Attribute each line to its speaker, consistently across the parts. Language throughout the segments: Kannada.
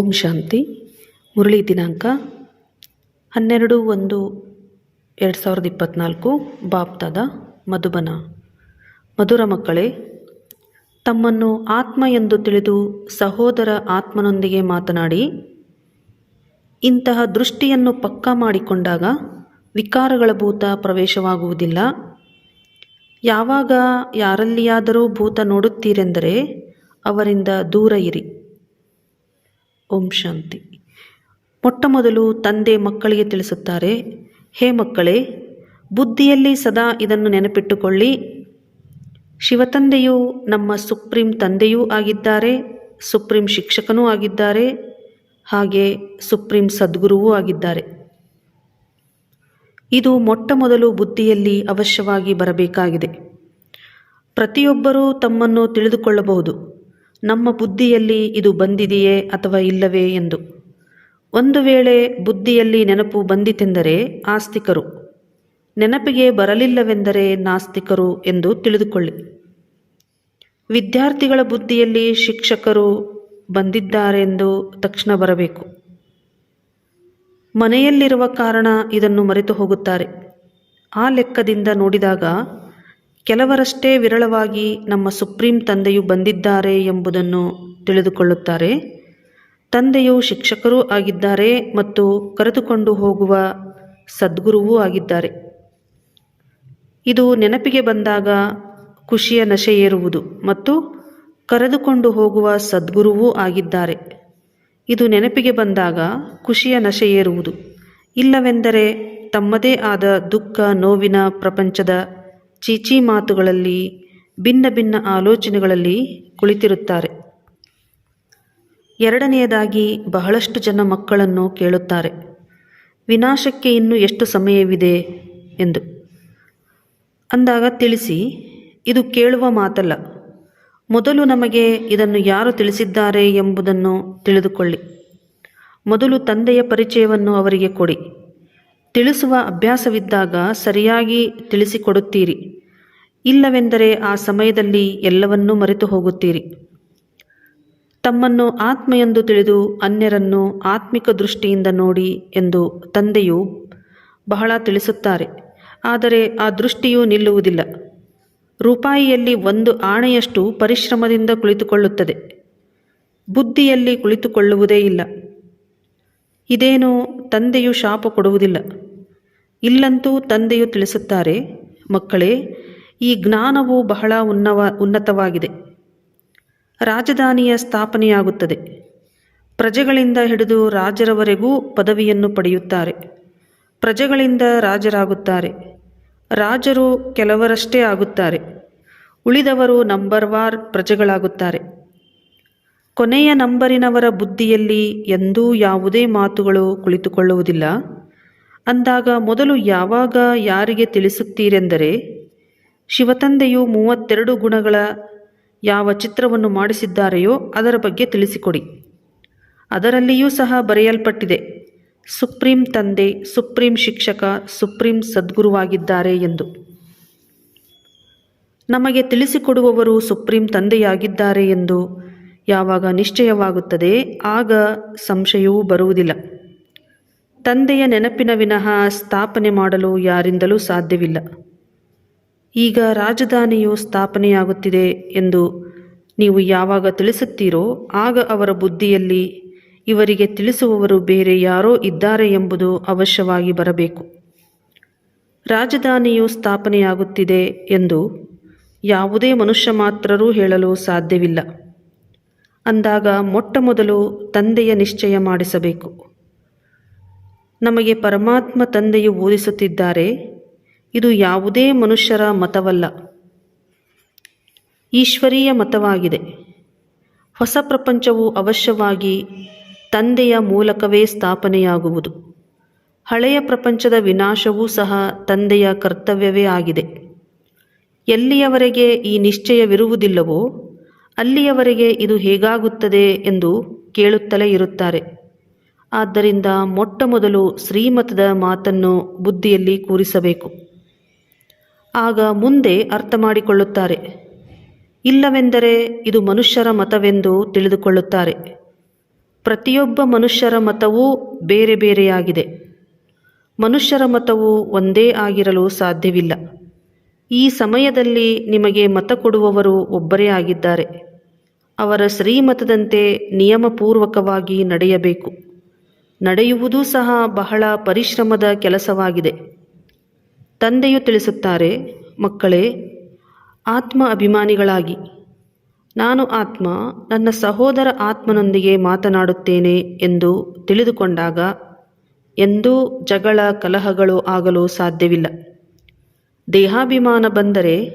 Speaker 1: ಓಂ ಶಾಂತಿ, ಮುರಳಿ ದಿನಾಂಕ ಹನ್ನೆರಡು ಒಂದು ಎರಡು ಸಾವಿರದ ಇಪ್ಪತ್ತ್ನಾಲ್ಕು ಬಾಪ್ತಾದ ಮಧುಬನ. ಮಧುರ ಮಕ್ಕಳೇ, ತಮ್ಮನ್ನು ಆತ್ಮ ಎಂದು ತಿಳಿದು ಸಹೋದರ ಆತ್ಮನೊಂದಿಗೆ ಮಾತನಾಡಿ, ಇಂತಹ ದೃಷ್ಟಿಯನ್ನು ಪಕ್ಕಾ ಮಾಡಿಕೊಂಡಾಗ ವಿಕಾರಗಳ ಭೂತ ಪ್ರವೇಶವಾಗುವುದಿಲ್ಲ. ಯಾವಾಗ ಯಾರಲ್ಲಿಯಾದರೂ ಭೂತ ನೋಡುತ್ತೀರೆಂದರೆ ಅವರಿಂದ ದೂರ ಇರಿ. ಓಂ ಶಾಂತಿ. ಮೊಟ್ಟ ಮೊದಲು ತಂದೆ ಮಕ್ಕಳಿಗೆ ತಿಳಿಸುತ್ತಾರೆ, ಹೇ ಮಕ್ಕಳೇ, ಬುದ್ಧಿಯಲ್ಲಿ ಸದಾ ಇದನ್ನು ನೆನಪಿಟ್ಟುಕೊಳ್ಳಿ. ಶಿವತಂದೆಯು ನಮ್ಮ ಸುಪ್ರೀಂ ತಂದೆಯೂ ಆಗಿದ್ದಾರೆ, ಸುಪ್ರೀಂ ಶಿಕ್ಷಕನೂ ಆಗಿದ್ದಾರೆ, ಹಾಗೆ ಸುಪ್ರೀಂ ಸದ್ಗುರುವೂ ಆಗಿದ್ದಾರೆ. ಇದು ಮೊಟ್ಟ ಮೊದಲು ಬುದ್ಧಿಯಲ್ಲಿ ಅವಶ್ಯವಾಗಿ ಬರಬೇಕಾಗಿದೆ. ಪ್ರತಿಯೊಬ್ಬರೂ ತಮ್ಮನ್ನು ತಿಳಿದುಕೊಳ್ಳಬಹುದು. ನಮ್ಮ ಬುದ್ಧಿಯಲ್ಲಿ ಇದು ಬಂದಿದೆಯೇ ಅಥವಾ ಇಲ್ಲವೇ ಎಂದು. ಒಂದು ವೇಳೆ ಬುದ್ಧಿಯಲ್ಲಿ ನೆನಪು ಬಂದಿತೆಂದರೆ ಆಸ್ತಿಕರು. ನೆನಪಿಗೆ ಬರಲಿಲ್ಲವೆಂದರೆ ನಾಸ್ತಿಕರು ಎಂದು ತಿಳಿದುಕೊಳ್ಳಿ. ವಿದ್ಯಾರ್ಥಿಗಳ ಬುದ್ಧಿಯಲ್ಲಿ ಶಿಕ್ಷಕರು ಬಂದಿದ್ದಾರೆಂದು ತಕ್ಷಣ ಬರಬೇಕು. ಮನೆಯಲ್ಲಿರುವ ಕಾರಣ ಇದನ್ನು ಮರೆತು ಹೋಗುತ್ತಾರೆ ಆ ಲೆಕ್ಕದಿಂದ ನೋಡಿದಾಗ ಕೆಲವರಷ್ಟೇ ವಿರಳವಾಗಿ ನಮ್ಮ ಸುಪ್ರೀಂ ತಂದೆಯು ಬಂದಿದ್ದಾರೆ ಎಂಬುದನ್ನು ತಿಳಿದುಕೊಳ್ಳುತ್ತಾರೆ. ತಂದೆಯು ಶಿಕ್ಷಕರೂ ಆಗಿದ್ದಾರೆ ಮತ್ತು ಕರೆದುಕೊಂಡು ಹೋಗುವ ಸದ್ಗುರುವೂ ಆಗಿದ್ದಾರೆ. ಇದು ನೆನಪಿಗೆ ಬಂದಾಗ ಖುಷಿಯ ನಶೆ ಏರುವುದು ಮತ್ತು ಕರೆದುಕೊಂಡು ಹೋಗುವ ಸದ್ಗುರುವೂ ಆಗಿದ್ದಾರೆ. ಇದು ನೆನಪಿಗೆ ಬಂದಾಗ ಖುಷಿಯ ನಶೆ ಏರುವುದು. ಇಲ್ಲವೆಂದರೆ ತಮ್ಮದೇ ಆದ ದುಃಖ ನೋವಿನ ಪ್ರಪಂಚದ ಚೀಚಿ ಮಾತುಗಳಲ್ಲಿ, ಭಿನ್ನ ಭಿನ್ನ ಆಲೋಚನೆಗಳಲ್ಲಿ ಕುಳಿತಿರುತ್ತಾರೆ. ಎರಡನೆಯದಾಗಿ ಬಹಳಷ್ಟು ಜನ ಮಕ್ಕಳನ್ನು ಕೇಳುತ್ತಾರೆ. ವಿನಾಶಕ್ಕೆ ಇನ್ನೂ ಎಷ್ಟು ಸಮಯವಿದೆ ಎಂದು. ಅಂದಾಗ ತಿಳಿಸಿ, ಇದು ಕೇಳುವ ಮಾತಲ್ಲ. ಮೊದಲು ನಮಗೆ ಇದನ್ನು ಯಾರು ತಿಳಿಸಿದ್ದಾರೆ ಎಂಬುದನ್ನು ತಿಳಿದುಕೊಳ್ಳಿ. ಮೊದಲು ತಂದೆಯ ಪರಿಚಯವನ್ನು ಅವರಿಗೆ ಕೊಡಿ. ತಿಳಿಸುವ ಅಭ್ಯಾಸವಿದ್ದಾಗ ಸರಿಯಾಗಿ ತಿಳಿಸಿಕೊಡುತ್ತೀರಿ. ಇಲ್ಲವೆಂದರೆ ಆ ಸಮಯದಲ್ಲಿ ಎಲ್ಲವನ್ನೂ ಮರೆತು ಹೋಗುತ್ತೀರಿ. ತಮ್ಮನ್ನು ಆತ್ಮ ಎಂದು ತಿಳಿದು ಅನ್ಯರನ್ನು ಆತ್ಮಿಕ ದೃಷ್ಟಿಯಿಂದ ನೋಡಿ ಎಂದು ತಂದೆಯು ಬಹಳ ತಿಳಿಸುತ್ತಾರೆ. ಆದರೆ ಆ ದೃಷ್ಟಿಯು ನಿಲ್ಲುವುದಿಲ್ಲ. ರೂಪಾಯಿಯಲ್ಲಿ ಒಂದು ಆಣೆಯಷ್ಟು ಪರಿಶ್ರಮದಿಂದ ಕುಳಿತುಕೊಳ್ಳುತ್ತದೆ. ಬುದ್ಧಿಯಲ್ಲಿ ಕುಳಿತುಕೊಳ್ಳುವುದೇ ಇಲ್ಲ. ಇದೇನು ತಂದೆಯು ಶಾಪ ಕೊಡುವುದಿಲ್ಲ. ಇಲ್ಲಂತೂ ತಂದೆಯು ತಿಳಿಸುತ್ತಾರೆ, ಮಕ್ಕಳೇ, ಈ ಜ್ಞಾನವು ಬಹಳ ಉನ್ನವ, ಉನ್ನತವಾಗಿದೆ. ರಾಜಧಾನಿಯ ಸ್ಥಾಪನೆಯಾಗುತ್ತದೆ. ಪ್ರಜೆಗಳಿಂದ ಹಿಡಿದು ರಾಜರವರೆಗೂ ಪದವಿಯನ್ನು ಪಡೆಯುತ್ತಾರೆ. ಪ್ರಜೆಗಳಿಂದ ರಾಜರಾಗುತ್ತಾರೆ. ರಾಜರು ಕೆಲವರಷ್ಟೇ ಆಗುತ್ತಾರೆ. ಉಳಿದವರು ನಂಬರ್ ವಾರ್ ಪ್ರಜೆಗಳಾಗುತ್ತಾರೆ. ಕೊನೆಯ ನಂಬರಿನವರ ಬುದ್ಧಿಯಲ್ಲಿ ಎಂದೂ ಯಾವುದೇ ಮಾತುಗಳು ಕುಳಿತುಕೊಳ್ಳುವುದಿಲ್ಲ. ಅಂದಾಗ ಮೊದಲು ಯಾವಾಗ ಯಾರಿಗೆ ತಿಳಿಸುತ್ತೀರೆಂದರೆ, ಶಿವತಂದೆಯು ಮೂವತ್ತೆರಡು ಗುಣಗಳ ಯಾವ ಚಿತ್ರವನ್ನು ಮಾಡಿಸಿದ್ದಾರೆಯೋ ಅದರ ಬಗ್ಗೆ ತಿಳಿಸಿಕೊಡಿ. ಅದರಲ್ಲಿಯೂ ಸಹ ಬರೆಯಲ್ಪಟ್ಟಿದೆ, ಸುಪ್ರೀಂ ತಂದೆ, ಸುಪ್ರೀಂ ಶಿಕ್ಷಕ, ಸುಪ್ರೀಂ ಸದ್ಗುರುವಾಗಿದ್ದಾರೆ ಎಂದು. ನಮಗೆ ತಿಳಿಸಿಕೊಡುವವರು ಸುಪ್ರೀಂ ತಂದೆಯಾಗಿದ್ದಾರೆ ಎಂದು ಯಾವಾಗ ನಿಶ್ಚಯವಾಗುತ್ತದೆ, ಆಗ ಸಂಶಯವೂ ಬರುವುದಿಲ್ಲ. ತಂದೆಯ ನೆನಪಿನ ವಿನಃ ಸ್ಥಾಪನೆ ಮಾಡಲು ಯಾರಿಂದಲೂ ಸಾಧ್ಯವಿಲ್ಲ. ಈಗ ರಾಜಧಾನಿಯು ಸ್ಥಾಪನೆಯಾಗುತ್ತಿದೆ ಎಂದು ನೀವು ಯಾವಾಗ ತಿಳಿಸುತ್ತೀರೋ, ಆಗ ಅವರ ಬುದ್ಧಿಯಲ್ಲಿ ಇವರಿಗೆ ತಿಳಿಸುವವರು ಬೇರೆ ಯಾರೋ ಇದ್ದಾರೆ ಎಂಬುದು ಅವಶ್ಯವಾಗಿ ಬರಬೇಕು. ರಾಜಧಾನಿಯು ಸ್ಥಾಪನೆಯಾಗುತ್ತಿದೆ ಎಂದು ಯಾವುದೇ ಮನುಷ್ಯ ಮಾತ್ರರೂ ಹೇಳಲು ಸಾಧ್ಯವಿಲ್ಲ. ಅಂದಾಗ ಮೊಟ್ಟ ಮೊದಲು ತಂದೆಯ ನಿಶ್ಚಯ ಮಾಡಿಸಬೇಕು. ನಮಗೆ ಪರಮಾತ್ಮ ತಂದೆಯು ಓದಿಸುತ್ತಿದ್ದಾರೆ ಇದು ಯಾವುದೇ ಮನುಷ್ಯರ ಮತವಲ್ಲ. ಈಶ್ವರೀಯ ಮತವಾಗಿದೆ. ಹೊಸ ಪ್ರಪಂಚವು ಅವಶ್ಯವಾಗಿ ತಂದೆಯ ಮೂಲಕವೇ ಸ್ಥಾಪನೆಯಾಗುವುದು. ಹಳೆಯ ಪ್ರಪಂಚದ ವಿನಾಶವೂ ಸಹ ತಂದೆಯ ಕರ್ತವ್ಯವೇ ಆಗಿದೆ. ಎಲ್ಲಿಯವರೆಗೆ ಈ ನಿಶ್ಚಯವಿರುವುದಿಲ್ಲವೋ ಅಲ್ಲಿಯವರೆಗೆ ಇದು ಹೇಗಾಗುತ್ತದೆ ಎಂದು ಕೇಳುತ್ತಲೇ ಇರುತ್ತಾರೆ. ಆದ್ದರಿಂದ ಮೊಟ್ಟ ಮೊದಲು ಶ್ರೀಮತದ ಮಾತನ್ನು ಬುದ್ಧಿಯಲ್ಲಿ ಕೂರಿಸಬೇಕು. ಆಗ ಮುಂದೆ ಅರ್ಥ ಮಾಡಿಕೊಳ್ಳುತ್ತಾರೆ ಇಲ್ಲವೆಂದರೆ ಇದು ಮನುಷ್ಯರ ಮತವೆಂದು ತಿಳಿದುಕೊಳ್ಳುತ್ತಾರೆ. ಪ್ರತಿಯೊಬ್ಬ ಮನುಷ್ಯರ ಮತವೂ ಬೇರೆ ಬೇರೆಯಾಗಿದೆ. ಮನುಷ್ಯರ ಮತವು ಒಂದೇ ಆಗಿರಲು ಸಾಧ್ಯವಿಲ್ಲ. ಈ ಸಮಯದಲ್ಲಿ ನಿಮಗೆ ಮತ ಕೊಡುವವರು ಒಬ್ಬರೇ ಆಗಿದ್ದಾರೆ. ಅವರ ಶ್ರೀಮತದಂತೆ ನಿಯಮಪೂರ್ವಕವಾಗಿ ನಡೆಯಬೇಕು. ನಡೆಯುವುದೂ ಸಹ ಬಹಳ ಪರಿಶ್ರಮದ ಕೆಲಸವಾಗಿದೆ. ತಂದೆಯು ತಿಳಿಸುತ್ತಾರೆ, ಮಕ್ಕಳೇ, ಆತ್ಮ ಅಭಿಮಾನಿಗಳಾಗಿ. ನಾನು ಆತ್ಮ, ನನ್ನ ಸಹೋದರ ಆತ್ಮನೊಂದಿಗೆ ಮಾತನಾಡುತ್ತೇನೆ ಎಂದು ತಿಳಿದುಕೊಂಡಾಗ ಎಂದೂ ಜಗಳ ಕಲಹಗಳು ಆಗಲು ಸಾಧ್ಯವಿಲ್ಲ. ದೇಹಾಭಿಮಾನ ಬಂದರೆ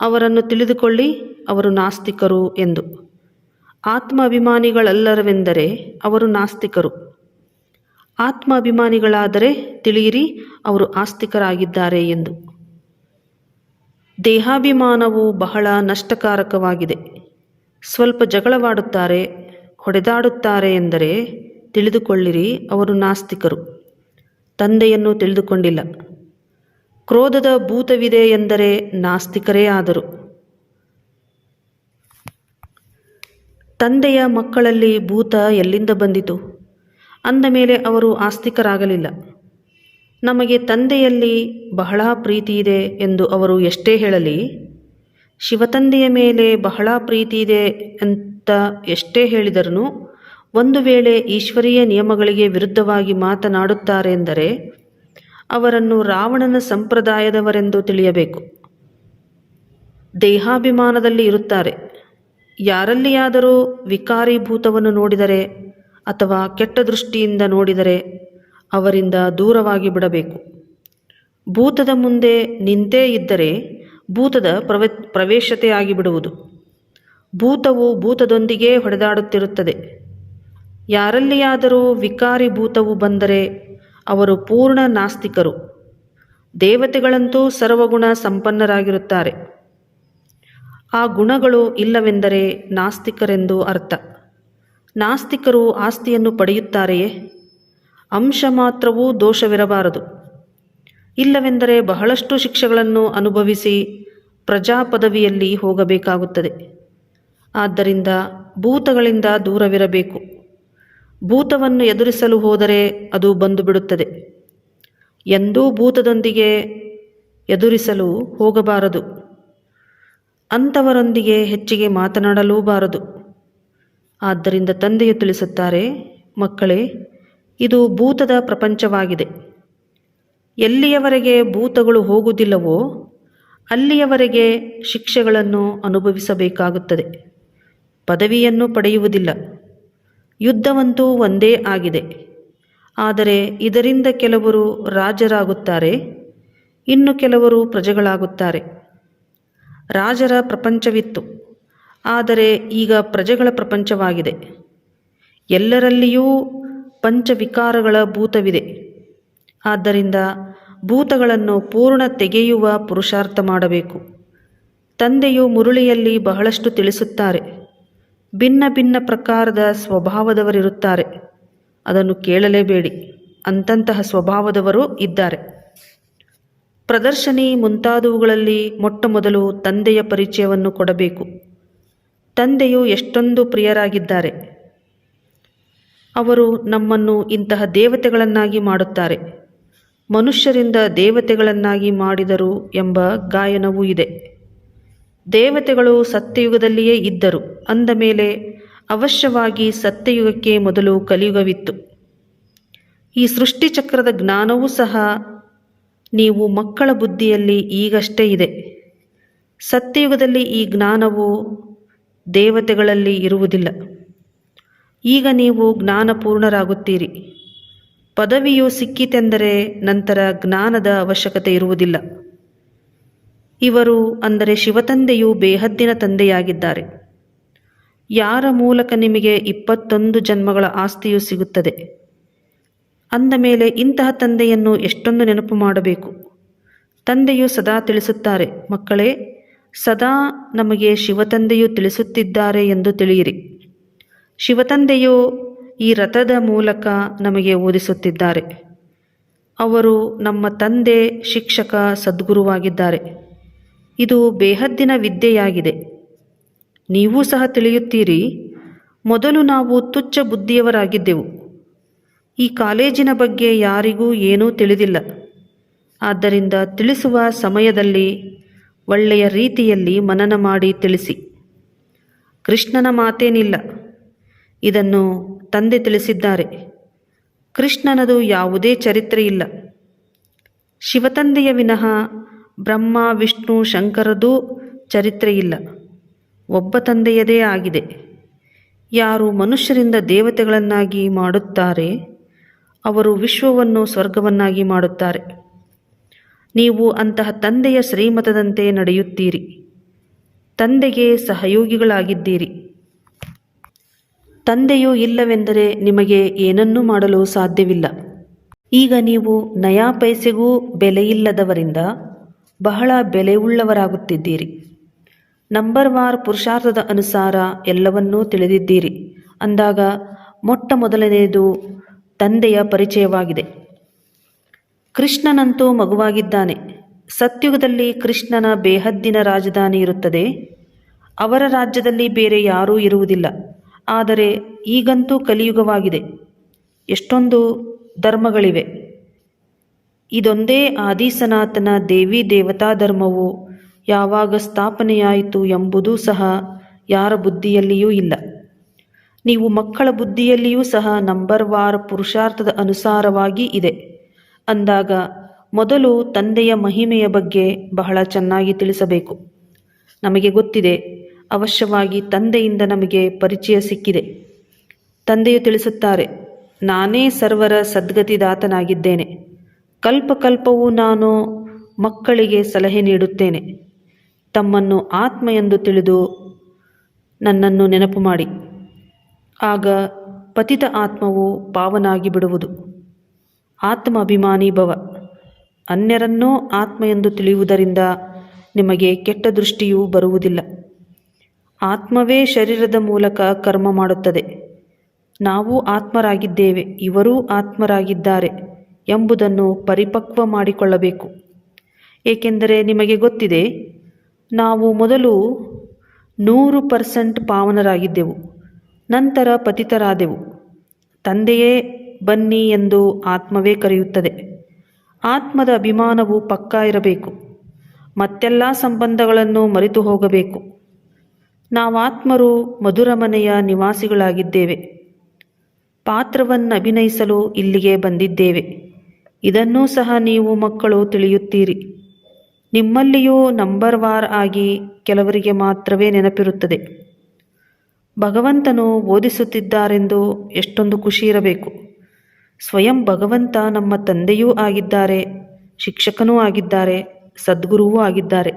Speaker 1: ಅವರನ್ನು ತಿಳಿದುಕೊಳ್ಳಿ, ಅವರು ನಾಸ್ತಿಕರು ಎಂದು. ಆತ್ಮ ಅಭಿಮಾನಿಗಳಲ್ಲರವೆಂದರೆ ಅವರು ನಾಸ್ತಿಕರು. ಆತ್ಮಾಭಿಮಾನಿಗಳಾದರೆ ತಿಳಿಯಿರಿ, ಅವರು ಆಸ್ತಿಕರಾಗಿದ್ದಾರೆ ಎಂದು. ದೇಹಾಭಿಮಾನವು ಬಹಳ ನಷ್ಟಕಾರಕವಾಗಿದೆ. ಸ್ವಲ್ಪ ಜಗಳವಾಡುತ್ತಾರೆ, ಹೊಡೆದಾಡುತ್ತಾರೆ ಎಂದರೆ ತಿಳಿದುಕೊಳ್ಳಿರಿ, ಅವರು ನಾಸ್ತಿಕರು. ತಂದೆಯನ್ನು ತಿಳಿದುಕೊಂಡಿಲ್ಲ. ಕ್ರೋಧದ ಭೂತವಿದೆ ಎಂದರೆ ನಾಸ್ತಿಕರೇ ಆದರು. ತಂದೆಯ ಮಕ್ಕಳಲ್ಲಿ ಭೂತ ಎಲ್ಲಿಂದ ಬಂದಿತು? ಅಂದ ಮೇಲೆ ಅವರು ಆಸ್ತಿಕರಾಗಲಿಲ್ಲ. ನಮಗೆ ತಂದೆಯಲ್ಲಿ ಬಹಳ ಪ್ರೀತಿ ಇದೆ ಎಂದು ಅವರು ಎಷ್ಟೇ ಹೇಳಲಿ, ಶಿವತಂದೆಯ ಮೇಲೆ ಬಹಳ ಪ್ರೀತಿ ಇದೆ ಅಂತ ಎಷ್ಟೇ ಹೇಳಿದರೂ ಒಂದು ವೇಳೆ ಈಶ್ವರೀಯ ನಿಯಮಗಳಿಗೆ ವಿರುದ್ಧವಾಗಿ ಮಾತನಾಡುತ್ತಾರೆ ಎಂದರೆ ಅವರನ್ನು ರಾವಣನ ಸಂಪ್ರದಾಯದವರೆಂದು ತಿಳಿಯಬೇಕು. ದೇಹಾಭಿಮಾನದಲ್ಲಿ ಇರುತ್ತಾರೆ. ಯಾರಲ್ಲಿಯಾದರೂ ವಿಕಾರಿಭೂತವನ್ನು ನೋಡಿದರೆ ಅಥವಾ ಕೆಟ್ಟ ದೃಷ್ಟಿಯಿಂದ ನೋಡಿದರೆ ಅವರಿಂದ ದೂರವಾಗಿ ಬಿಡಬೇಕು. ಭೂತದ ಮುಂದೆ ನಿಂತೇ ಇದ್ದರೆ ಭೂತದ ಪ್ರವ, ಪ್ರವೇಶತೆ ಆಗಿಬಿಡುವುದು. ಭೂತವು ಭೂತದೊಂದಿಗೇ ಹೊಡೆದಾಡುತ್ತಿರುತ್ತದೆ. ಯಾರಲ್ಲಿಯಾದರೂ ವಿಕಾರಿ ಭೂತವು ಬಂದರೆ ಅವರು ಪೂರ್ಣ ನಾಸ್ತಿಕರು. ದೇವತೆಗಳಂತೂ ಸರ್ವಗುಣ ಸಂಪನ್ನರಾಗಿರುತ್ತಾರೆ. ಆ ಗುಣಗಳು ಇಲ್ಲವೆಂದರೆ ನಾಸ್ತಿಕರೆಂದು ಅರ್ಥ. ನಾಸ್ತಿಕರು ಆಸ್ತಿಯನ್ನು ಪಡೆಯುತ್ತಾರೆಯೇ? ಅಂಶ ಮಾತ್ರವೂ ದೋಷವಿರಬಾರದು. ಇಲ್ಲವೆಂದರೆ ಬಹಳಷ್ಟು ಶಿಕ್ಷೆಗಳನ್ನು ಅನುಭವಿಸಿ ಪ್ರಜಾಪದವಿಯಲ್ಲಿ ಹೋಗಬೇಕಾಗುತ್ತದೆ. ಆದ್ದರಿಂದ ಭೂತಗಳಿಂದ ದೂರವಿರಬೇಕು. ಭೂತವನ್ನು ಎದುರಿಸಲು ಹೋದರೆ ಅದು ಬಂದು ಬಿಡುತ್ತದೆ ಎಂದೂ ಭೂತದೊಂದಿಗೆ ಎದುರಿಸಲು ಹೋಗಬಾರದು. ಅಂಥವರೊಂದಿಗೆ ಹೆಚ್ಚಿಗೆ ಮಾತನಾಡಲೂಬಾರದು. ಆದ್ದರಿಂದ ತಂದೆಯು ತಿಳಿಸುತ್ತಾರೆ, ಮಕ್ಕಳೇ, ಇದು ಭೂತದ ಪ್ರಪಂಚವಾಗಿದೆ. ಎಲ್ಲಿಯವರೆಗೆ ಭೂತಗಳು ಹೋಗುವುದಿಲ್ಲವೋ, ಅಲ್ಲಿಯವರೆಗೆ ಶಿಕ್ಷೆಗಳನ್ನು ಅನುಭವಿಸಬೇಕಾಗುತ್ತದೆ. ಪದವಿಯನ್ನು ಪಡೆಯುವುದಿಲ್ಲ. ಯುದ್ಧವಂತೂ ಒಂದೇ ಆಗಿದೆ. ಆದರೆ ಇದರಿಂದ ಕೆಲವರು ರಾಜರಾಗುತ್ತಾರೆ, ಇನ್ನು ಕೆಲವರು ಪ್ರಜೆಗಳಾಗುತ್ತಾರೆ. ರಾಜರ ಪ್ರಪಂಚವಿತ್ತು. ಆದರೆ ಈಗ ಪ್ರಜೆಗಳ ಪ್ರಪಂಚವಾಗಿದೆ. ಎಲ್ಲರಲ್ಲಿಯೂ ಪಂಚವಿಕಾರಗಳ ಭೂತವಿದೆ. ಆದ್ದರಿಂದ ಭೂತಗಳನ್ನು ಪೂರ್ಣ ತೆಗೆಯುವ ಪುರುಷಾರ್ಥ ಮಾಡಬೇಕು. ತಂದೆಯು ಮುರುಳಿಯಲ್ಲಿ ಬಹಳಷ್ಟು ತಿಳಿಸುತ್ತಾರೆ. ಭಿನ್ನ ಭಿನ್ನ ಪ್ರಕಾರದ ಸ್ವಭಾವದವರಿರುತ್ತಾರೆ. ಅದನ್ನು ಕೇಳಲೇಬೇಡಿ. ಅಂತಂತಹ ಸ್ವಭಾವದವರು ಇದ್ದಾರೆ. ಪ್ರದರ್ಶನಿ ಮುಂತಾದವುಗಳಲ್ಲಿ ಮೊಟ್ಟಮೊದಲು ತಂದೆಯ ಪರಿಚಯವನ್ನು ಕೊಡಬೇಕು. ತಂದೆಯು ಎಷ್ಟೊಂದು ಪ್ರಿಯರಾಗಿದ್ದಾರೆ. ಅವರು ನಮ್ಮನ್ನು ಇಂತಹ ದೇವತೆಗಳನ್ನಾಗಿ ಮಾಡುತ್ತಾರೆ. ಮನುಷ್ಯರಿಂದ ದೇವತೆಗಳನ್ನಾಗಿ ಮಾಡಿದರು ಎಂಬ ಗಾಯನವೂ ಇದೆ. ದೇವತೆಗಳು ಸತ್ಯಯುಗದಲ್ಲಿಯೇ ಇದ್ದರು. ಅಂದ ಮೇಲೆ ಅವಶ್ಯವಾಗಿ ಸತ್ಯಯುಗಕ್ಕೆ ಮೊದಲು ಕಲಿಯುಗವಿತ್ತು. ಈ ಸೃಷ್ಟಿಚಕ್ರದ ಜ್ಞಾನವೂ ಸಹ ನೀವು ಮಕ್ಕಳ ಬುದ್ಧಿಯಲ್ಲಿ ಈಗಷ್ಟೇ ಇದೆ. ಸತ್ಯಯುಗದಲ್ಲಿ ಈ ಜ್ಞಾನವು ದೇವತೆಗಳಲ್ಲಿ ಇರುವುದಿಲ್ಲ. ಈಗ ನೀವು ಜ್ಞಾನಪೂರ್ಣರಾಗುತ್ತೀರಿ. ಪದವಿಯು ಸಿಕ್ಕಿತೆಂದರೆ ನಂತರ ಜ್ಞಾನದ ಅವಶ್ಯಕತೆ ಇರುವುದಿಲ್ಲ. ಇವರು ಅಂದರೆ ಶಿವತಂದೆಯು ಬೇಹದ್ದಿನ ತಂದೆಯಾಗಿದ್ದಾರೆ. ಯಾರ ಮೂಲಕ ನಿಮಗೆ ಇಪ್ಪತ್ತೊಂದು ಜನ್ಮಗಳ ಆಸ್ತಿಯು ಸಿಗುತ್ತದೆ? ಅಂದ ಮೇಲೆ ಇಂತಹ ತಂದೆಯನ್ನು ಎಷ್ಟೊಂದು ನೆನಪು ಮಾಡಬೇಕು. ತಂದೆಯು ಸದಾ ತಿಳಿಸುತ್ತಾರೆ, ಮಕ್ಕಳೇ, ಸದಾ ನಮಗೆ ಶಿವತಂದೆಯು ತಿಳಿಸುತ್ತಿದ್ದಾರೆ ಎಂದು ತಿಳಿಯಿರಿ. ಶಿವತಂದೆಯು ಈ ರಥದ ಮೂಲಕ ನಮಗೆ ಓದಿಸುತ್ತಿದ್ದಾರೆ. ಅವರು ನಮ್ಮ ತಂದೆ, ಶಿಕ್ಷಕ, ಸದ್ಗುರುವಾಗಿದ್ದಾರೆ. ಇದು ಬೇಹದ್ದಿನ ವಿದ್ಯೆಯಾಗಿದೆ. ನೀವೂ ಸಹ ತಿಳಿಯುತ್ತೀರಿ, ಮೊದಲು ನಾವು ತುಚ್ಛ ಬುದ್ಧಿಯವರಾಗಿದ್ದೆವು. ಈ ಕಾಲೇಜಿನ ಬಗ್ಗೆ ಯಾರಿಗೂ ಏನೂ ತಿಳಿದಿಲ್ಲ. ಆದ್ದರಿಂದ ತಿಳಿಸುವ ಸಮಯದಲ್ಲಿ, ಒಳ್ಳೆಯ ರೀತಿಯಲ್ಲಿ ಮನನ ಮಾಡಿ ತಿಳಿಸಿ. ಕೃಷ್ಣನ ಮಾತೇನಿಲ್ಲ. ಇದನ್ನು ತಂದೆ ತಿಳಿಸಿದ್ದಾರೆ. ಕೃಷ್ಣನದು ಯಾವುದೇ ಚರಿತ್ರೆ ಇಲ್ಲ. ಶಿವತಂದೆಯ ವಿನಃ ಬ್ರಹ್ಮ, ವಿಷ್ಣು, ಶಂಕರದೂ ಚರಿತ್ರೆ ಇಲ್ಲ. ಒಬ್ಬ ತಂದೆಯದೇ ಆಗಿದೆ. ಯಾರು ಮನುಷ್ಯರಿಂದ ದೇವತೆಗಳನ್ನಾಗಿ ಮಾಡುತ್ತಾರೆ ಅವರು ವಿಶ್ವವನ್ನು ಸ್ವರ್ಗವನ್ನಾಗಿ ಮಾಡುತ್ತಾರೆ. ನೀವು ಅಂತಹ ತಂದೆಯ ಶ್ರೀಮತದಂತೆ ನಡೆಯುತ್ತೀರಿ. ತಂದೆಗೆ ಸಹಯೋಗಿಗಳಾಗಿದ್ದೀರಿ. ತಂದೆಯು ಇಲ್ಲವೆಂದರೆ ನಿಮಗೆ ಏನನ್ನೂ ಮಾಡಲು ಸಾಧ್ಯವಿಲ್ಲ. ಈಗ ನೀವು ನಯಾ ಪೈಸೆಗೂ ಬೆಲೆಯಿಲ್ಲದವರಿಂದ ಬಹಳ ಬೆಲೆಯುಳ್ಳವರಾಗುತ್ತಿದ್ದೀರಿ. ನಂಬರ್ ವಾರ್ ಪುರುಷಾರ್ಥದ ಅನುಸಾರ ಎಲ್ಲವನ್ನೂ ತಿಳಿದಿದ್ದೀರಿ. ಅಂದಾಗ ಮೊಟ್ಟ ಮೊದಲನೆಯದು ತಂದೆಯ ಪರಿಚಯವಾಗಿದೆ. ಕೃಷ್ಣನಂತೂ ಮಗುವಾಗಿದ್ದಾನೆ. ಸತ್ಯುಗದಲ್ಲಿ ಕೃಷ್ಣನ ಬೇಹದ್ದಿನ ರಾಜಧಾನಿ ಇರುತ್ತದೆ. ಅವರ ರಾಜ್ಯದಲ್ಲಿ ಬೇರೆ ಯಾರೂ ಇರುವುದಿಲ್ಲ. ಆದರೆ ಈಗಂತೂ ಕಲಿಯುಗವಾಗಿದೆ. ಎಷ್ಟೊಂದು ಧರ್ಮಗಳಿವೆ. ಇದೊಂದೇ ಆದಿ ಸನಾತನ ದೇವಿ ದೇವತಾ ಧರ್ಮವು ಯಾವಾಗ ಸ್ಥಾಪನೆಯಾಯಿತು ಎಂಬುದೂ ಸಹ ಯಾರ ಬುದ್ಧಿಯಲ್ಲಿಯೂ ಇಲ್ಲ. ನೀವು ಮಕ್ಕಳ ಬುದ್ಧಿಯಲ್ಲಿಯೂ ಸಹ ನಂಬರ್ ವಾರ್ ಪುರುಷಾರ್ಥದ ಅನುಸಾರವಾಗಿ ಇದೆ. ಅಂದಾಗ ಮೊದಲು ತಂದೆಯ ಮಹಿಮೆಯ ಬಗ್ಗೆ ಬಹಳ ಚೆನ್ನಾಗಿ ತಿಳಿಸಬೇಕು. ನಮಗೆ ಗೊತ್ತಿದೆ, ಅವಶ್ಯವಾಗಿ ತಂದೆಯಿಂದ ನಮಗೆ ಪರಿಚಯ ಸಿಕ್ಕಿದೆ. ತಂದೆಯು ತಿಳಿಸುತ್ತಾರೆ, ನಾನೇ ಸರ್ವರ ಸದ್ಗತಿದಾತನಾಗಿದ್ದೇನೆ. ಕಲ್ಪಕಲ್ಪವೂ ನಾನು ಮಕ್ಕಳಿಗೆ ಸಲಹೆ ನೀಡುತ್ತೇನೆ. ತಮ್ಮನ್ನು ಆತ್ಮ ಎಂದು ತಿಳಿದು ನನ್ನನ್ನು ನೆನಪು ಮಾಡಿ. ಆಗ ಪತಿತ ಆತ್ಮವು ಪಾವನಾಗಿ ಬಿಡುವುದು ಆತ್ಮ ಅಭಿಮಾನಿ ಭವ ಅನ್ಯರನ್ನೋ ಆತ್ಮ ಎಂದು ತಿಳಿಯುವುದರಿಂದ ನಿಮಗೆ ಕೆಟ್ಟ ದೃಷ್ಟಿಯೂ ಬರುವುದಿಲ್ಲ. ಆತ್ಮವೇ ಶರೀರದ ಮೂಲಕ ಕರ್ಮ ಮಾಡುತ್ತದೆ. ನಾವು ಆತ್ಮರಾಗಿದ್ದೇವೆ, ಇವರೂ ಆತ್ಮರಾಗಿದ್ದಾರೆ ಎಂಬುದನ್ನು ಪರಿಪಕ್ವ ಮಾಡಿಕೊಳ್ಳಬೇಕು. ಏಕೆಂದರೆ ನಿಮಗೆ ಗೊತ್ತಿದೆ, ನಾವು ಮೊದಲು ನೂರು ಪರ್ಸೆಂಟ್ ಪಾವನರಾಗಿದ್ದೆವು. ನಂತರ ಪತಿತರಾದೆವು. ತಂದೆಯೇ ಬನ್ನಿ ಎಂದು ಆತ್ಮವೇ ಕರೆಯುತ್ತದೆ. ಆತ್ಮದ ಅಭಿಮಾನವು ಪಕ್ಕಾ ಇರಬೇಕು. ಮತ್ತೆಲ್ಲ ಸಂಬಂಧಗಳನ್ನು ಮರೆತು ಹೋಗಬೇಕು. ನಾವಾತ್ಮರು ಮಧುರ ಮನೆಯ ನಿವಾಸಿಗಳಾಗಿದ್ದೇವೆ. ಪಾತ್ರವನ್ನು ಅಭಿನಯಿಸಲು ಇಲ್ಲಿಗೆ ಬಂದಿದ್ದೇವೆ. ಇದನ್ನೂ ಸಹ ನೀವು ಮಕ್ಕಳು ತಿಳಿಯುತ್ತೀರಿ. ನಿಮ್ಮಲ್ಲಿಯೂ ನಂಬರ್ ವಾರ್ ಆಗಿ ಕೆಲವರಿಗೆ ಮಾತ್ರವೇ ನೆನಪಿರುತ್ತದೆ. ಭಗವಂತನು ಓದಿಸುತ್ತಿದ್ದಾರೆಂದು ಎಷ್ಟೊಂದು ಖುಷಿ ಇರಬೇಕು. ಸ್ವಯಂ ಭಗವಂತ ನಮ್ಮ ತಂದೆಯೂ ಆಗಿದ್ದಾರೆ, ಶಿಕ್ಷಕನೂ ಆಗಿದ್ದಾರೆ, ಸದ್ಗುರುವೂ ಆಗಿದ್ದಾರೆ.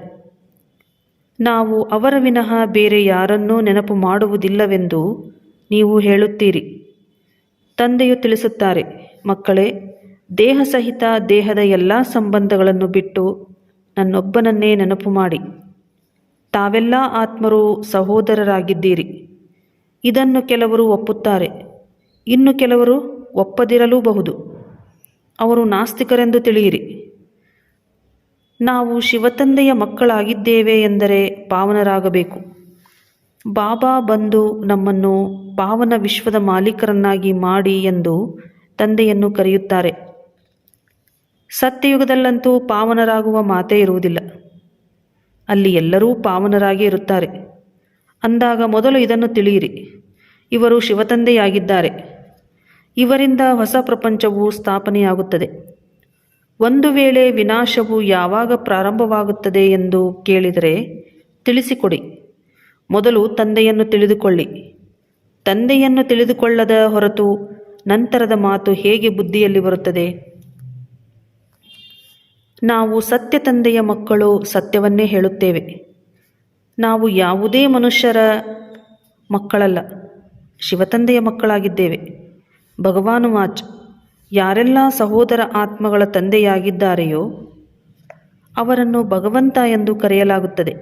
Speaker 1: ನಾವು ಅವರ ವಿನಃ ಬೇರೆ ಯಾರನ್ನೂ ನೆನಪು ಮಾಡುವುದಿಲ್ಲವೆಂದು ನೀವು ಹೇಳುತ್ತೀರಿ. ತಂದೆಯು ತಿಳಿಸುತ್ತಾರೆ, ಮಕ್ಕಳೇ, ದೇಹ ಸಹಿತ ದೇಹದ ಎಲ್ಲ ಸಂಬಂಧಗಳನ್ನು ಬಿಟ್ಟು ನನ್ನೊಬ್ಬನನ್ನೇ ನೆನಪು ಮಾಡಿ. ತಾವೆಲ್ಲ ಆತ್ಮರು ಸಹೋದರರಾಗಿದ್ದೀರಿ. ಇದನ್ನು ಕೆಲವರು ಒಪ್ಪುತ್ತಾರೆ. ಇನ್ನು ಕೆಲವರು ಒಪ್ಪದಿರಲೂಬಹುದು. ಅವರು ನಾಸ್ತಿಕರೆಂದು ತಿಳಿಯಿರಿ. ನಾವು ಶಿವತಂದೆಯ ಮಕ್ಕಳಾಗಿದ್ದೇವೆ ಎಂದರೆ ಪಾವನರಾಗಬೇಕು. ಬಾಬಾ ಬಂದು ನಮ್ಮನ್ನು ಪಾವನ ವಿಶ್ವದ ಮಾಲೀಕರನ್ನಾಗಿ ಮಾಡಿ ಎಂದು ತಂದೆಯನ್ನು ಕರೆಯುತ್ತಾರೆ. ಸತ್ಯಯುಗದಲ್ಲಂತೂ ಪಾವನರಾಗುವ ಮಾತೇ ಇರುವುದಿಲ್ಲ. ಅಲ್ಲಿ ಎಲ್ಲರೂ ಪಾವನರಾಗಿ ಇರುತ್ತಾರೆ. ಅಂದಾಗ ಮೊದಲು ಇದನ್ನು ತಿಳಿಯಿರಿ. ಇವರು ಶಿವತಂದೆಯಾಗಿದ್ದಾರೆ. ಇವರಿಂದ ಹೊಸ ಪ್ರಪಂಚವು ಸ್ಥಾಪನೆಯಾಗುತ್ತದೆ. ಒಂದು ವೇಳೆ ವಿನಾಶವು ಯಾವಾಗ ಪ್ರಾರಂಭವಾಗುತ್ತದೆ ಎಂದು ಕೇಳಿದರೆ ತಿಳಿಸಿಕೊಡಿ. ಮೊದಲು ತಂದೆಯನ್ನು ತಿಳಿದುಕೊಳ್ಳಿ. ತಂದೆಯನ್ನು ತಿಳಿದುಕೊಳ್ಳದ ಹೊರತು ನಂತರದ ಮಾತು ಹೇಗೆ ಬುದ್ಧಿಯಲ್ಲಿ ಬರುತ್ತದೆ? ನಾವು ಸತ್ಯ ತಂದೆಯ ಮಕ್ಕಳು ಸತ್ಯವನ್ನೇ ಹೇಳುತ್ತೇವೆ. ನಾವು ಯಾವುದೇ ಮನುಷ್ಯರ ಮಕ್ಕಳಲ್ಲ, ಶಿವತಂದೆಯ ಮಕ್ಕಳಾಗಿದ್ದೇವೆ. ಭಗವಾನು ವಾಚ್, ಯಾರೆಲ್ಲ ಸಹೋದರ ಆತ್ಮಗಳ ತಂದೆಯಾಗಿದ್ದಾರೆಯೋ ಅವರನ್ನು ಭಗವಂತ ಎಂದು ಕರೆಯಲಾಗುತ್ತದೆ.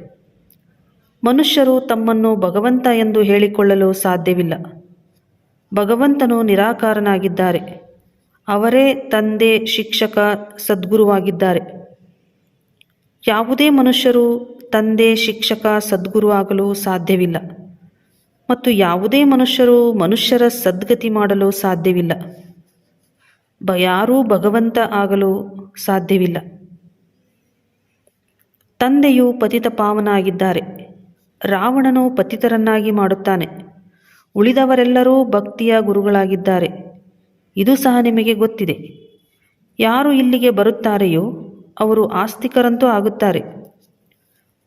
Speaker 1: ಮನುಷ್ಯರು ತಮ್ಮನ್ನು ಭಗವಂತ ಎಂದು ಹೇಳಿಕೊಳ್ಳಲು ಸಾಧ್ಯವಿಲ್ಲ. ಭಗವಂತನು ನಿರಾಕಾರನಾಗಿದ್ದಾರೆ. ಅವರೇ ತಂದೆ, ಶಿಕ್ಷಕ, ಸದ್ಗುರುವಾಗಿದ್ದಾರೆ. ಯಾವುದೇ ಮನುಷ್ಯರು ತಂದೆ ಶಿಕ್ಷಕ ಸದ್ಗುರು ಆಗಲು ಸಾಧ್ಯವಿಲ್ಲ. ಮತ್ತು ಯಾವುದೇ ಮನುಷ್ಯರು ಮನುಷ್ಯರ ಸದ್ಗತಿ ಮಾಡಲು ಸಾಧ್ಯವಿಲ್ಲ. ಯಾರೂ ಭಗವಂತ ಆಗಲು ಸಾಧ್ಯವಿಲ್ಲ. ತಂದೆಯು ಪತಿತ ಪಾವನಾಗಿದ್ದಾರೆ. ರಾವಣನು ಪತಿತರನ್ನಾಗಿ ಮಾಡುತ್ತಾನೆ. ಉಳಿದವರೆಲ್ಲರೂ ಭಕ್ತಿಯ ಗುರುಗಳಾಗಿದ್ದಾರೆ. ಇದು ಸಹ ನಿಮಗೆ ಗೊತ್ತಿದೆ. ಯಾರು ಇಲ್ಲಿಗೆ ಬರುತ್ತಾರೆಯೋ ಅವರು ಆಸ್ತಿಕರಂತೂ ಆಗುತ್ತಾರೆ.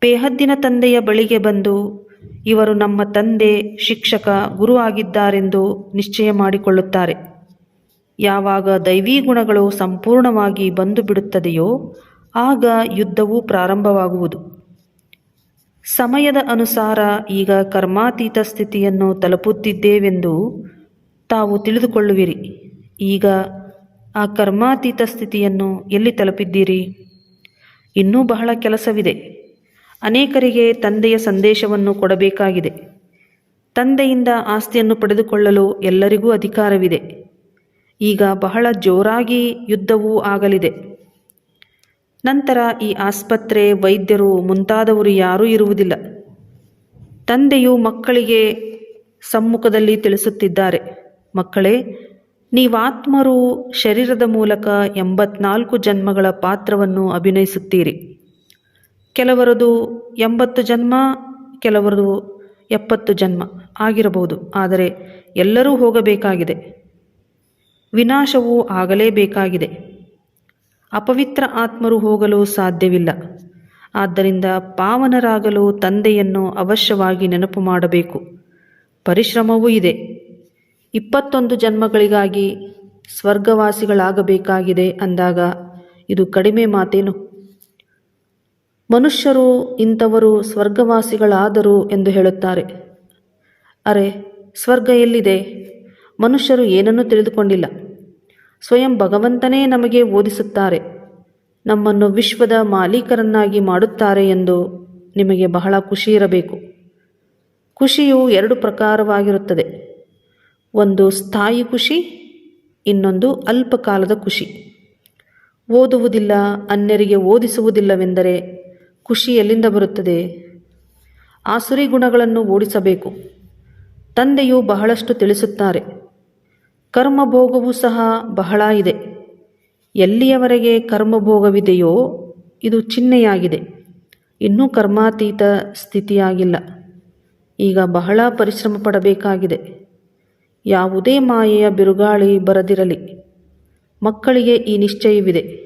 Speaker 1: ಬೇಹದ್ದಿನ ತಂದೆಯ ಬಳಿಗೆ ಬಂದು, ಇವರು ನಮ್ಮ ತಂದೆ, ಶಿಕ್ಷಕ, ಗುರು ಆಗಿದ್ದಾರೆಂದು ನಿಶ್ಚಯ ಮಾಡಿಕೊಳ್ಳುತ್ತಾರೆ. ಯಾವಾಗ ದೈವೀ ಗುಣಗಳು ಸಂಪೂರ್ಣವಾಗಿ ಬಂದು ಬಿಡುತ್ತದೆಯೋ, ಆಗ ಯುದ್ಧವು ಪ್ರಾರಂಭವಾಗುವುದು. ಸಮಯದ ಅನುಸಾರ ಈಗ ಕರ್ಮಾತೀತ ಸ್ಥಿತಿಯನ್ನು ತಲುಪುತ್ತಿದ್ದೇವೆಂದು ತಾವು ತಿಳಿದುಕೊಳ್ಳುವಿರಿ. ಈಗ ಆ ಕರ್ಮಾತೀತ ಸ್ಥಿತಿಯನ್ನು ಎಲ್ಲಿ ತಲುಪಿದ್ದೀರಿ? ಇನ್ನೂ ಬಹಳ ಕೆಲಸವಿದೆ. ಅನೇಕರಿಗೆ ತಂದೆಯ ಸಂದೇಶವನ್ನು ಕೊಡಬೇಕಾಗಿದೆ. ತಂದೆಯಿಂದ ಆಸ್ತಿಯನ್ನು ಪಡೆದುಕೊಳ್ಳಲು ಎಲ್ಲರಿಗೂ ಅಧಿಕಾರವಿದೆ. ಈಗ ಬಹಳ ಜೋರಾಗಿ ಯುದ್ಧವೂ ಆಗಲಿದೆ. ನಂತರ ಈ ಆಸ್ಪತ್ರೆ ವೈದ್ಯರು ಮುಂತಾದವರು ಯಾರೂ ಇರುವುದಿಲ್ಲ. ತಂದೆಯು ಮಕ್ಕಳಿಗೆ ಸಮ್ಮುಖದಲ್ಲಿ ತಿಳಿಸುತ್ತಿದ್ದಾರೆ. ಮಕ್ಕಳೇ, ನೀವಾತ್ಮರು ಶರೀರದ ಮೂಲಕ ಎಂಬತ್ನಾಲ್ಕು ಜನ್ಮಗಳ ಪಾತ್ರವನ್ನು ಅಭಿನಯಿಸುತ್ತೀರಿ. ಕೆಲವರದು ಎಂಬತ್ತು ಜನ್ಮ, ಕೆಲವರದು ಎಪ್ಪತ್ತು ಜನ್ಮ ಆಗಿರಬಹುದು. ಆದರೆ ಎಲ್ಲರೂ ಹೋಗಬೇಕಾಗಿದೆ. ವಿನಾಶವು ಆಗಲೇಬೇಕಾಗಿದೆ. ಅಪವಿತ್ರ ಆತ್ಮರು ಹೋಗಲು ಸಾಧ್ಯವಿಲ್ಲ. ಆದ್ದರಿಂದ ಪಾವನರಾಗಲು ತಂದೆಯನ್ನು ಅವಶ್ಯವಾಗಿ ನೆನಪು ಮಾಡಬೇಕು. ಪರಿಶ್ರಮವೂ ಇದೆ. ಇಪ್ಪತ್ತೊಂದು ಜನ್ಮಗಳಿಗಾಗಿ ಸ್ವರ್ಗವಾಸಿಗಳಾಗಬೇಕಾಗಿದೆ ಅಂದಾಗ ಇದು ಕಡಿಮೆ ಮಾತೇನು? ಮನುಷ್ಯರು ಇಂಥವರು ಸ್ವರ್ಗವಾಸಿಗಳಾದರು ಎಂದು ಹೇಳುತ್ತಾರೆ. ಅರೆ, ಸ್ವರ್ಗ ಎಲ್ಲಿದೆ? ಮನುಷ್ಯರು ಏನನ್ನೂ ತಿಳಿದುಕೊಂಡಿಲ್ಲ. ಸ್ವಯಂ ಭಗವಂತನೇ ನಮಗೆ ಓದಿಸುತ್ತಾರೆ. ನಮ್ಮನ್ನು ವಿಶ್ವದ ಮಾಲೀಕರನ್ನಾಗಿ ಮಾಡುತ್ತಾರೆ ಎಂದು ನಿಮಗೆ ಬಹಳ ಖುಷಿ ಇರಬೇಕು. ಖುಷಿಯು ಎರಡು ಪ್ರಕಾರವಾಗಿರುತ್ತದೆ. ಒಂದು ಸ್ಥಾಯಿ ಖುಷಿ, ಇನ್ನೊಂದು ಅಲ್ಪಕಾಲದ ಖುಷಿ. ಓದುವುದಿಲ್ಲ, ಅನ್ಯರಿಗೆ ಓದಿಸುವುದಿಲ್ಲವೆಂದರೆ ಖುಷಿ ಎಲ್ಲಿಂದ ಬರುತ್ತದೆ? ಆಸುರಿ ಗುಣಗಳನ್ನು ಓಡಿಸಬೇಕು. ತಂದೆಯು ಬಹಳಷ್ಟು ತಿಳಿಸುತ್ತಾರೆ. ಕರ್ಮಭೋಗವೂ ಸಹ ಬಹಳ ಇದೆ. ಎಲ್ಲಿಯವರೆಗೆ ಕರ್ಮಭೋಗವಿದೆಯೋ ಇದು ಚಿಹ್ನೆಯಾಗಿದೆ ಇನ್ನೂ ಕರ್ಮಾತೀತ ಸ್ಥಿತಿಯಾಗಿಲ್ಲ. ಈಗ ಬಹಳ ಪರಿಶ್ರಮ ಪಡಬೇಕಾಗಿದೆ. ಯಾವುದೇ ಮಾಯೆಯ ಬಿರುಗಾಳಿ ಬರದಿರಲಿ. ಮಕ್ಕಳಿಗೆ ಈ ನಿಶ್ಚಯವಿದೆ.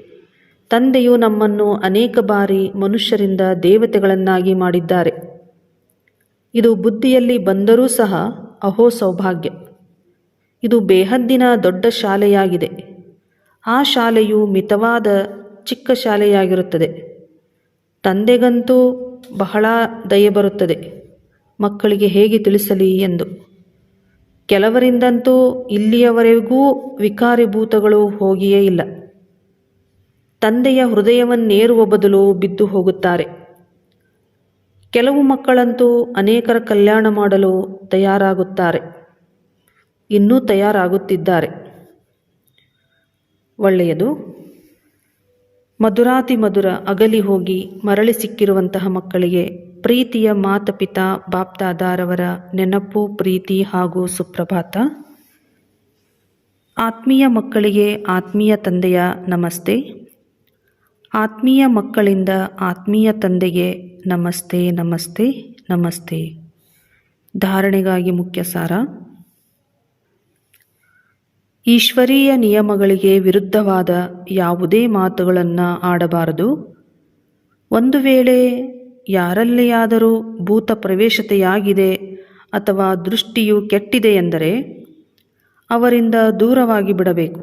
Speaker 1: ತಂದೆಯು ನಮ್ಮನ್ನು ಅನೇಕ ಬಾರಿ ಮನುಷ್ಯರಿಂದ ದೇವತೆಗಳನ್ನಾಗಿ ಮಾಡಿದ್ದಾರೆ. ಇದು ಬುದ್ಧಿಯಲ್ಲಿ ಬಂದರೂ ಸಹ ಅಹೋ ಸೌಭಾಗ್ಯ. ಇದು ಬೇಹದ್ದಿನ ದೊಡ್ಡ ಶಾಲೆಯಾಗಿದೆ. ಆ ಶಾಲೆಯು ಮಿತವಾದ ಚಿಕ್ಕ ಶಾಲೆಯಾಗಿರುತ್ತದೆ. ತಂದೆಗಂತೂ ಬಹಳ ದಯೆ ಬರುತ್ತದೆ. ಮಕ್ಕಳಿಗೆ ಹೇಗೆ ತಿಳಿಸಲಿ ಎಂದು. ಕೆಲವರಿಂದಂತೂ ಇಲ್ಲಿಯವರೆಗೂ ವಿಕಾರಿಭೂತಗಳು ಹೋಗಿಯೇ ಇಲ್ಲ. ತಂದೆಯ ಹೃದಯವನ್ನೇರುವ ಬದಲು ಬಿದ್ದು ಹೋಗುತ್ತಾರೆ. ಕೆಲವು ಮಕ್ಕಳಂತೂ ಅನೇಕರ ಕಲ್ಯಾಣ ಮಾಡಲು ತಯಾರಾಗುತ್ತಾರೆ. ಇನ್ನೂ ತಯಾರಾಗುತ್ತಿದ್ದಾರೆ. ಒಳ್ಳೆಯದು. ಮಧುರಾತಿ ಮಧುರ ಅಗಲಿ ಹೋಗಿ ಮರಳಿ ಸಿಕ್ಕಿರುವಂತಹ ಮಕ್ಕಳಿಗೆ ಪ್ರೀತಿಯ ಮಾತಪಿತ ಬಾಪ್ತಾದಾರವರ ನೆನಪು, ಪ್ರೀತಿ ಹಾಗೂ ಸುಪ್ರಭಾತ. ಆತ್ಮೀಯ ಮಕ್ಕಳಿಗೆ ಆತ್ಮೀಯ ತಂದೆಯ ನಮಸ್ತೆ. ಆತ್ಮೀಯ ಮಕ್ಕಳಿಂದ ಆತ್ಮೀಯ ತಂದೆಗೆ ನಮಸ್ತೆ ನಮಸ್ತೆ ನಮಸ್ತೆ. ಧಾರಣೆಗಾಗಿ ಮುಖ್ಯ ಸಾರ ಈಶ್ವರೀಯ ನಿಯಮಗಳಿಗೆ ವಿರುದ್ಧವಾದ ಯಾವುದೇ ಮಾತುಗಳನ್ನು ಆಡಬಾರದು. ಒಂದು ವೇಳೆ ಯಾರಲ್ಲಿಯಾದರೂ ಭೂತ ಪ್ರವೇಶತೆಯಾಗಿದೆ ಅಥವಾ ದೃಷ್ಟಿಯು ಕೆಟ್ಟಿದೆ ಎಂದರೆ ಅವರಿಂದ ದೂರವಾಗಿ ಬಿಡಬೇಕು.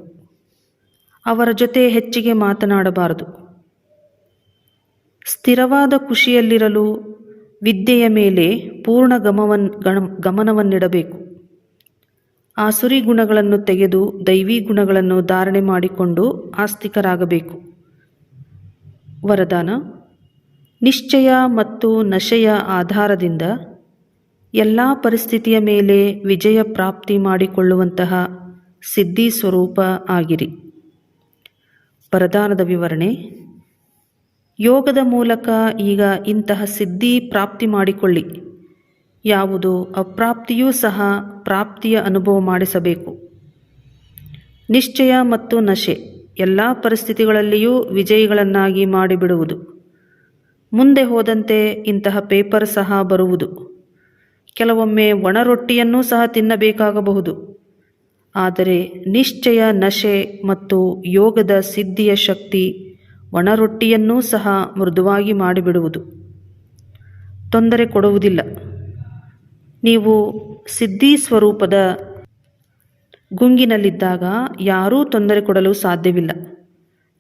Speaker 1: ಅವರ ಜೊತೆ ಹೆಚ್ಚಿಗೆ ಮಾತನಾಡಬಾರದು. ಸ್ಥಿರವಾದ ಖುಷಿಯಲ್ಲಿರಲು ವಿದ್ಯೆಯ ಮೇಲೆ ಪೂರ್ಣ ಗಮವನ್ ಗಮನವನ್ನಿಡಬೇಕು. ಆಸುರಿ ಗುಣಗಳನ್ನು ತೆಗೆದು ದೈವಿ ಗುಣಗಳನ್ನು ಧಾರಣೆ ಮಾಡಿಕೊಂಡು ಆಸ್ತಿಕರಾಗಬೇಕು. ವರದಾನ, ನಿಶ್ಚಯ ಮತ್ತು ನಶೆಯ ಆಧಾರದಿಂದ ಎಲ್ಲ ಪರಿಸ್ಥಿತಿಯ ಮೇಲೆ ವಿಜಯ ಪ್ರಾಪ್ತಿ ಮಾಡಿಕೊಳ್ಳುವಂತಹ ಸಿದ್ಧಿ ಸ್ವರೂಪ ಆಗಿರಿ. ವರದಾನದ ವಿವರಣೆ ಯೋಗದ ಮೂಲಕ ಈಗ ಇಂತಹ ಸಿದ್ಧಿ ಪ್ರಾಪ್ತಿ ಮಾಡಿಕೊಳ್ಳಿ. ಯಾವುದು ಅಪ್ರಾಪ್ತಿಯೂ ಸಹ ಪ್ರಾಪ್ತಿಯ ಅನುಭವ ಮಾಡಿಸಬೇಕು. ನಿಶ್ಚಯ ಮತ್ತು ನಶೆ ಎಲ್ಲ ಪರಿಸ್ಥಿತಿಗಳಲ್ಲಿಯೂ ವಿಜಯಿಗಳನ್ನಾಗಿ ಮಾಡಿಬಿಡುವುದು. ಮುಂದೆ ಹೋದಂತೆ ಇಂತಹ ಪೇಪರ್ ಸಹ ಬರುವುದು. ಕೆಲವೊಮ್ಮೆ ಒಣ ರೊಟ್ಟಿಯನ್ನೂ ಸಹ ತಿನ್ನಬೇಕಾಗಬಹುದು. ಆದರೆ ನಿಶ್ಚಯ ನಶೆ ಮತ್ತು ಯೋಗದ ಸಿದ್ಧಿಯ ಶಕ್ತಿ ಒಣ ರೊಟ್ಟಿಯನ್ನೂ ಸಹ ಮೃದುವಾಗಿ ಮಾಡಿಬಿಡುವುದು. ತೊಂದರೆ ಕೊಡುವುದಿಲ್ಲ. ನೀವು ಸಿದ್ಧಿ ಸ್ವರೂಪದ ಗುಂಗಿನಲ್ಲಿದ್ದಾಗ ಯಾರೂ ತೊಂದರೆ ಕೊಡಲು ಸಾಧ್ಯವಿಲ್ಲ.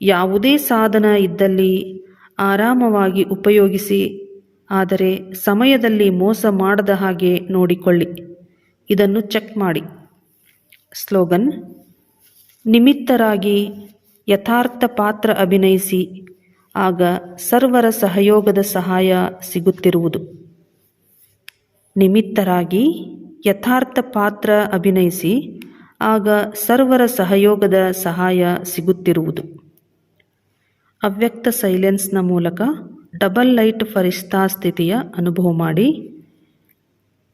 Speaker 1: ಯಾವುದೇ ಸಾಧನ ಇದ್ದಲ್ಲಿ ಆರಾಮವಾಗಿ ಉಪಯೋಗಿಸಿ, ಆದರೆ ಸಮಯದಲ್ಲಿ ಮೋಸ ಮಾಡದ ಹಾಗೆ ನೋಡಿಕೊಳ್ಳಿ. ಇದನ್ನು ಚೆಕ್ ಮಾಡಿ. ಸ್ಲೋಗನ್, ನಿಮಿತ್ತರಾಗಿ ಯಥಾರ್ಥ ಪಾತ್ರ ಅಭಿನಯಿಸಿ, ಆಗ ಸರ್ವರ ಸಹಯೋಗದ ಸಹಾಯ ಸಿಗುತ್ತಿರುವುದು. ನಿಮಿತ್ತರಾಗಿ ಯಥಾರ್ಥ ಪಾತ್ರ ಅಭಿನಯಿಸಿ, ಆಗ ಸರ್ವರ ಸಹಯೋಗದ ಸಹಾಯ ಸಿಗುತ್ತಿರುವುದು. ಅವ್ಯಕ್ತ ಸೈಲೆನ್ಸ್ನ ಮೂಲಕ ಡಬಲ್ ಲೈಟ್ ಫರಿಸ್ತಾ ಸ್ಥಿತಿಯ ಅನುಭವ ಮಾಡಿ,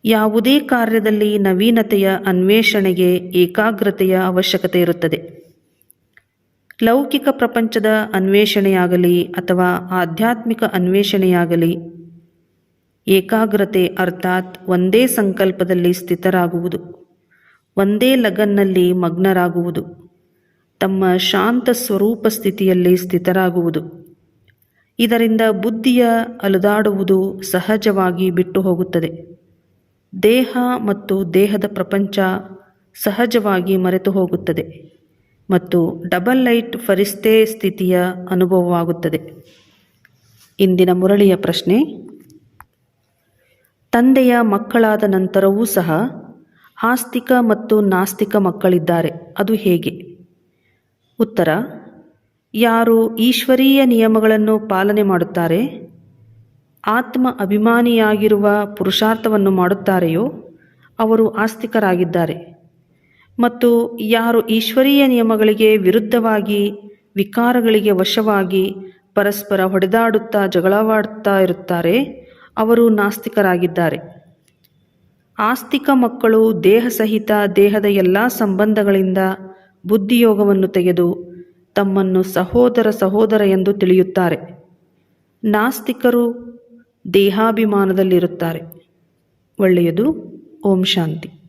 Speaker 1: ಯಾವುದೇ ಕಾರ್ಯದಲ್ಲಿ ನವೀನತೆಯ ಅನ್ವೇಷಣೆಗೆ ಏಕಾಗ್ರತೆಯ ಅವಶ್ಯಕತೆ ಇರುತ್ತದೆ. ಲೌಕಿಕ ಪ್ರಪಂಚದ ಅನ್ವೇಷಣೆಯಾಗಲಿ ಅಥವಾ ಆಧ್ಯಾತ್ಮಿಕ ಅನ್ವೇಷಣೆಯಾಗಲಿ, ಏಕಾಗ್ರತೆ ಅರ್ಥಾತ್ ಒಂದೇ ಸಂಕಲ್ಪದಲ್ಲಿ ಸ್ಥಿತರಾಗುವುದು, ಒಂದೇ ಲಗನ್ನಲ್ಲಿ ಮಗ್ನರಾಗುವುದು, ತಮ್ಮ ಶಾಂತ ಸ್ವರೂಪ ಸ್ಥಿತಿಯಲ್ಲಿ ಸ್ಥಿತರಾಗುವುದು. ಇದರಿಂದ ಬುದ್ಧಿಯ ಅಲುದಾಡುವುದು ಸಹಜವಾಗಿ ಬಿಟ್ಟು ಹೋಗುತ್ತದೆ ದೇಹ ಮತ್ತು ದೇಹದ ಪ್ರಪಂಚ ಸಹಜವಾಗಿ ಮರೆತು ಹೋಗುತ್ತದೆ ಮತ್ತು ಡಬಲ್ ಲೈಟ್ ಫರಿಸ್ತೆ ಸ್ಥಿತಿಯ ಅನುಭವವಾಗುತ್ತದೆ. ಇಂದಿನ ಮುರಳಿಯ ಪ್ರಶ್ನೆ, ತಂದೆಯ ಮಕ್ಕಳಾದ ನಂತರವೂ ಸಹ ಆಸ್ತಿಕ ಮತ್ತು ನಾಸ್ತಿಕ ಮಕ್ಕಳಿದ್ದಾರೆ, ಅದು ಹೇಗೆ? ಉತ್ತರ, ಯಾರು ಈಶ್ವರೀಯ ನಿಯಮಗಳನ್ನು ಪಾಲನೆ ಮಾಡುತ್ತಾರೆ, ಆತ್ಮ ಅಭಿಮಾನಿಯಾಗಿರುವ ಪುರುಷಾರ್ಥವನ್ನು ಮಾಡುತ್ತಾರೆಯೋ ಅವರು ಆಸ್ತಿಕರಾಗಿದ್ದಾರೆ. ಮತ್ತು ಯಾರು ಈಶ್ವರೀಯ ನಿಯಮಗಳಿಗೆ ವಿರುದ್ಧವಾಗಿ, ವಿಕಾರಗಳಿಗೆ ವಶವಾಗಿ ಪರಸ್ಪರ ಹೊಡೆದಾಡುತ್ತಾ ಜಗಳವಾಡುತ್ತಾ ಇರುತ್ತಾರೆ, ಅವರು ನಾಸ್ತಿಕರಾಗಿದ್ದಾರೆ. ಆಸ್ತಿಕ ಮಕ್ಕಳು ದೇಹ ಸಹಿತ ದೇಹದ ಎಲ್ಲ ಸಂಬಂಧಗಳಿಂದ ಬುದ್ಧಿಯೋಗವನ್ನು ತೆಗೆದು ತಮ್ಮನ್ನು ಸಹೋದರ ಸಹೋದರ ಎಂದು ತಿಳಿಯುತ್ತಾರೆ. ನಾಸ್ತಿಕರು ದೇಹಾಭಿಮಾನದಲ್ಲಿರುತ್ತಾರೆ. ಒಳ್ಳೆಯದು. ಓಂ ಶಾಂತಿ.